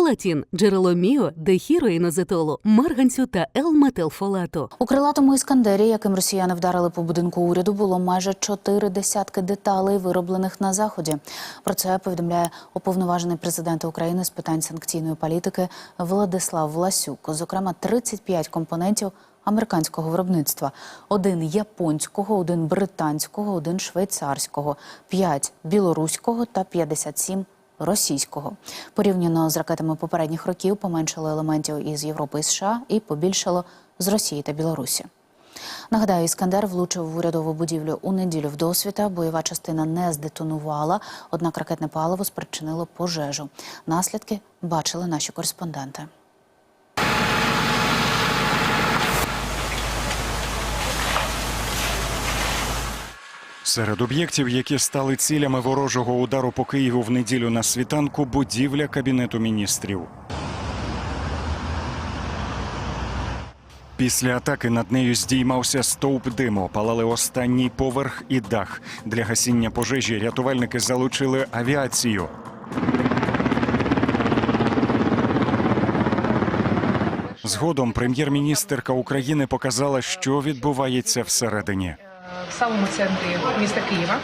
Фолатін, джерело міо, дехіроїнозетолу, марганцю та Л-метилфолату. У крилатому іскандері, яким росіяни вдарили по будинку уряду, було майже чотири десятки деталей, вироблених на заході. Про це повідомляє уповноважений президента України з питань санкційної політики Владислав Власюк. Зокрема, 35 компонентів американського виробництва, один японського, один британського, один швейцарського, 5 білоруського та 57 російського. Порівняно з ракетами попередніх років поменшало елементів із Європи і США і побільшало з Росії та Білорусі. Нагадаю, Іскандер влучив в урядову будівлю у неділю в досвіта. Бойова частина не здетонувала, однак ракетне паливо спричинило пожежу. Наслідки бачили наші кореспонденти. Серед об'єктів, які стали цілями ворожого удару по Києву в неділю на світанку, будівля кабінету міністрів. Після атаки над нею здіймався стовп диму, палали останній поверх і дах. Для гасіння пожежі рятувальники залучили авіацію. Згодом прем'єр-міністерка України показала, що відбувається всередині. В самому центрі міста Києва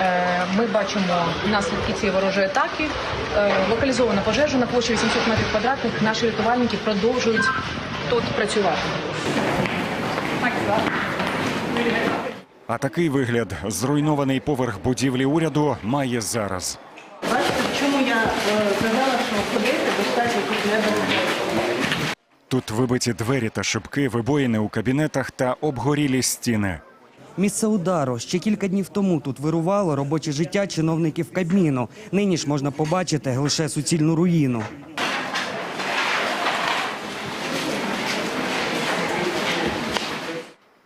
е, ми бачимо наслідки цієї ворожої атаки. Е, Локалізована пожежа на площі 800 метрів квадратних. Наші рятувальники продовжують тут працювати. А такий вигляд зруйнований поверх будівлі уряду має зараз. Бачите, чому я е, казала, що ходити достатньо тут не. Тут вибиті двері та шибки, вибоїни у кабінетах та обгорілі стіни. Місце удару ще кілька днів тому тут вирувало робоче життя чиновників Кабміну. Нині ж можна побачити лише суцільну руїну.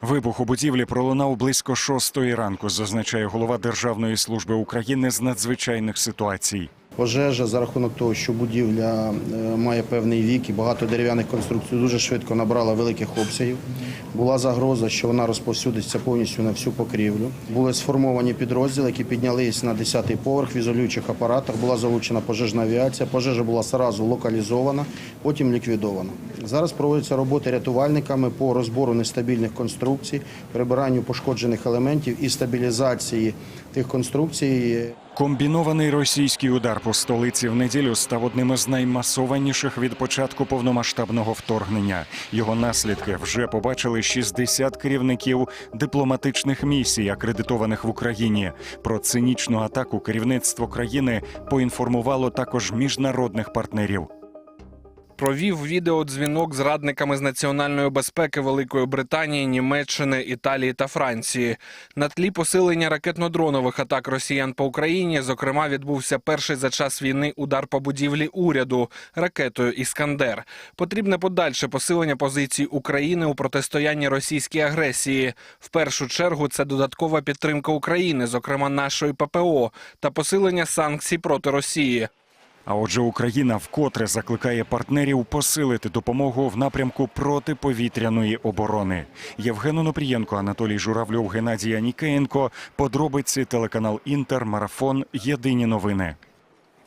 Вибух у будівлі пролунав близько шостої ранку, зазначає голова Державної служби України з надзвичайних ситуацій. Пожежа за рахунок того, що будівля е, має певний вік і багато дерев'яних конструкцій, дуже швидко набрала великих обсягів. Була загроза, що вона розповсюдиться повністю на всю покрівлю. Були сформовані підрозділи, які піднялись на 10-й поверх в ізолюючих апаратах. Була залучена пожежна авіація. Пожежа була одразу локалізована, потім ліквідована. Зараз проводяться роботи рятувальниками по розбору нестабільних конструкцій, прибиранню пошкоджених елементів і стабілізації тих конструкцій. Комбінований російський удар по столиці в неділю став одним із наймасованіших від початку повномасштабного вторгнення. Його наслідки вже побачили 60 керівників дипломатичних місій, акредитованих в Україні. Про цинічну атаку керівництво країни поінформувало також міжнародних партнерів. Провів відеодзвінок з радниками з національної безпеки Великої Британії, Німеччини, Італії та Франції. На тлі посилення ракетно-дронових атак росіян по Україні, зокрема, відбувся перший за час війни удар по будівлі уряду ракетою Іскандер. Потрібне подальше посилення позицій України у протистоянні російській агресії. В першу чергу це додаткова підтримка України, зокрема нашої ППО, та посилення санкцій проти Росії. А отже, Україна вкотре закликає партнерів посилити допомогу в напрямку протиповітряної оборони. Євген Онопрієнко, Анатолій Журавльов, Геннадій Анікеєнко. Подробиці телеканал Інтер, Марафон. Єдині новини.